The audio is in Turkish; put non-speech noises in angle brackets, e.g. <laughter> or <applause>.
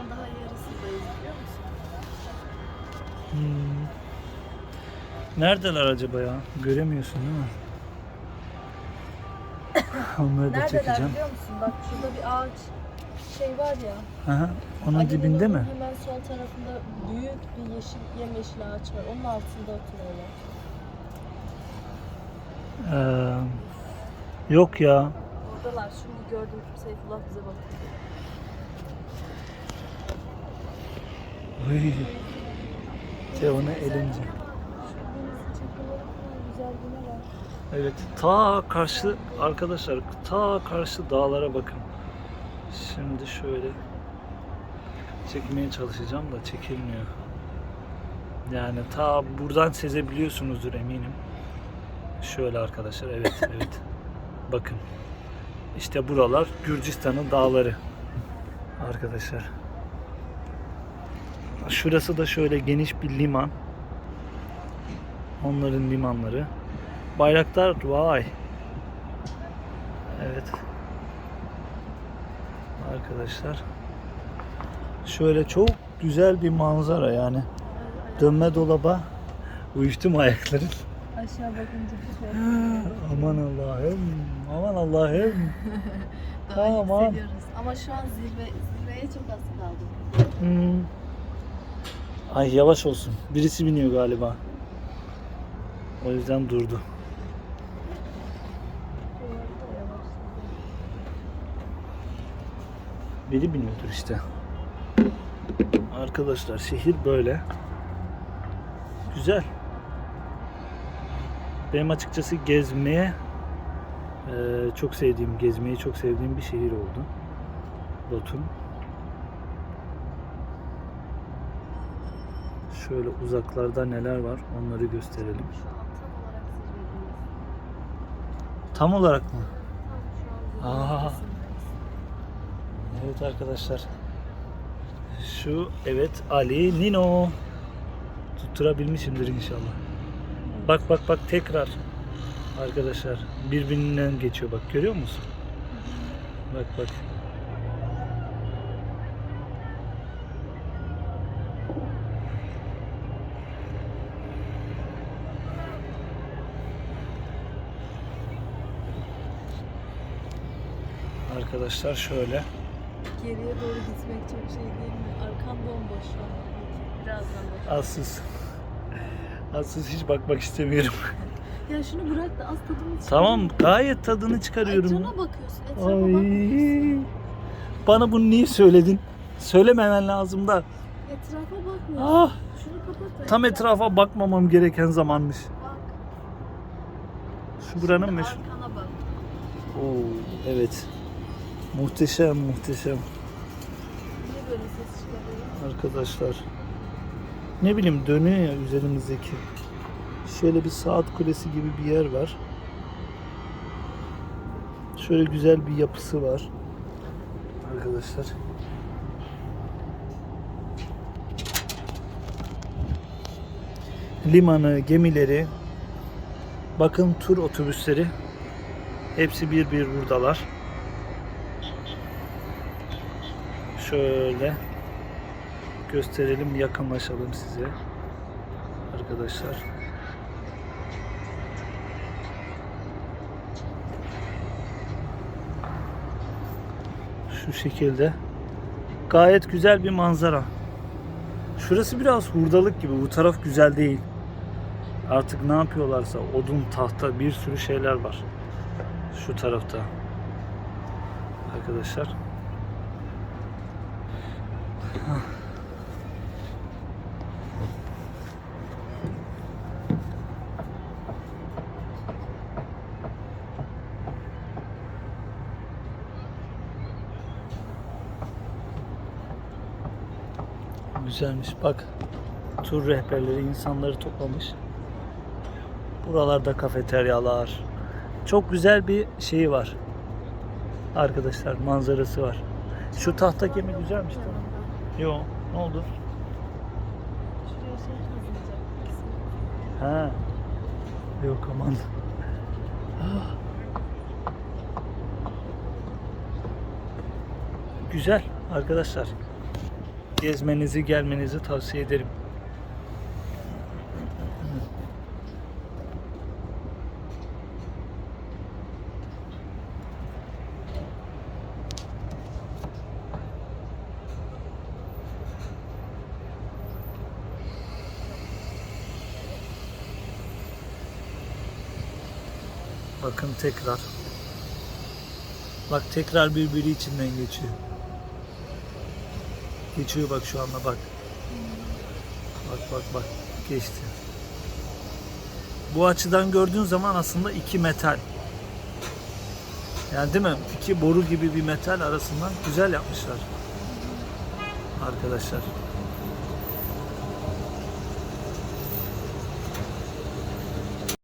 an daha yarısındayız biliyor musun? Hmm. Neredeler acaba ya? Göremiyorsun değil mi? <coughs> Onları da Neredeler çekeceğim. biliyor musun? Bak şurada bir ağaç şey var ya. Aha, onun Ali'nin dibinde onun mi? Hemen sol tarafında büyük bir yeşil yemyeşil ağaç var. Onun altında oturuyorlar. Ee, yok ya. Oradalar. Şimdi gördüm Seyfullah bize bakıyor. Uy. Güne var. Evet, ta karşı arkadaşlar, ta karşı dağlara bakın. Şimdi şöyle çekmeye çalışacağım da çekilmiyor. Yani ta buradan sezebiliyorsunuzdur eminim. Şöyle arkadaşlar, evet, <laughs> evet. Bakın. İşte buralar Gürcistan'ın dağları. Arkadaşlar. Şurası da şöyle geniş bir liman. Onların limanları. Bayraktar vay. Evet. Arkadaşlar. Şöyle çok güzel bir manzara yani. Dönme dolaba uyuştum ayakların. Aşağı bakınca şey. <gasps> aman Allah'ım. Aman Allah'ım. <laughs> Daha Tamam. yükseliyoruz. Ama şu an zirve, zirveye çok az kaldı. Hmm. Ay yavaş olsun. Birisi biniyor galiba. O yüzden durdu. Biri biniyordur işte. Arkadaşlar şehir böyle. Güzel. Benim açıkçası gezmeye çok sevdiğim, gezmeyi çok sevdiğim bir şehir oldu. Batum. Şöyle uzaklarda neler var onları gösterelim. Tam olarak zirvedeyiz. Tam olarak mı? Tam şu an Aa. Evet arkadaşlar. Şu evet Ali Nino. Tutturabilmişimdir inşallah. Bak bak bak tekrar. Arkadaşlar birbirinden geçiyor bak görüyor musun? Bak bak. Arkadaşlar şöyle. Geriye doğru gitmek çok şey değil mi? Arkam bomboş şu an. Birazdan bak. Assız. Assız hiç bakmak istemiyorum. Ya şunu bırak da az tadını çıkar. tamam gayet tadını Ay, çıkarıyorum. cana bakıyorsun. Etrafa bakmıyorsun. Ay. Bana bunu niye söyledin? Söylememen lazım da. Etrafa bakmıyorsun. Ah, Şunu kapat tam etrafa bakmamam gereken zamanmış. Bak. Şu buranın Şimdi meşhur. Oo, evet. Muhteşem, muhteşem Niye böyle ses çıkarıyor? arkadaşlar. Ne bileyim dönüyor ya üzerimizdeki. Şöyle bir saat kulesi gibi bir yer var. Şöyle güzel bir yapısı var. Arkadaşlar. Limanı, gemileri, bakın tur otobüsleri hepsi bir bir buradalar. Şöyle gösterelim, yakınlaşalım size. Arkadaşlar. Şu şekilde. Gayet güzel bir manzara. Şurası biraz hurdalık gibi. Bu taraf güzel değil. Artık ne yapıyorlarsa odun, tahta bir sürü şeyler var. Şu tarafta. Arkadaşlar. Güzelmiş bak. Tur rehberleri insanları toplamış. Buralarda kafeteryalar. Çok güzel bir şeyi var. Arkadaşlar manzarası var. Şu tahta gemi güzelmiş tamam. Yo ne oldu? Şuraya şey kazınacak. Ha. Yok aman. Güzel arkadaşlar. gezmenizi, gelmenizi tavsiye ederim. Bakın tekrar. Bak tekrar birbiri içinden geçiyor. Geçiyor bak şu anda bak. Bak bak bak geçti. Bu açıdan gördüğün zaman aslında iki metal. Yani değil mi? İki boru gibi bir metal arasından güzel yapmışlar. Arkadaşlar.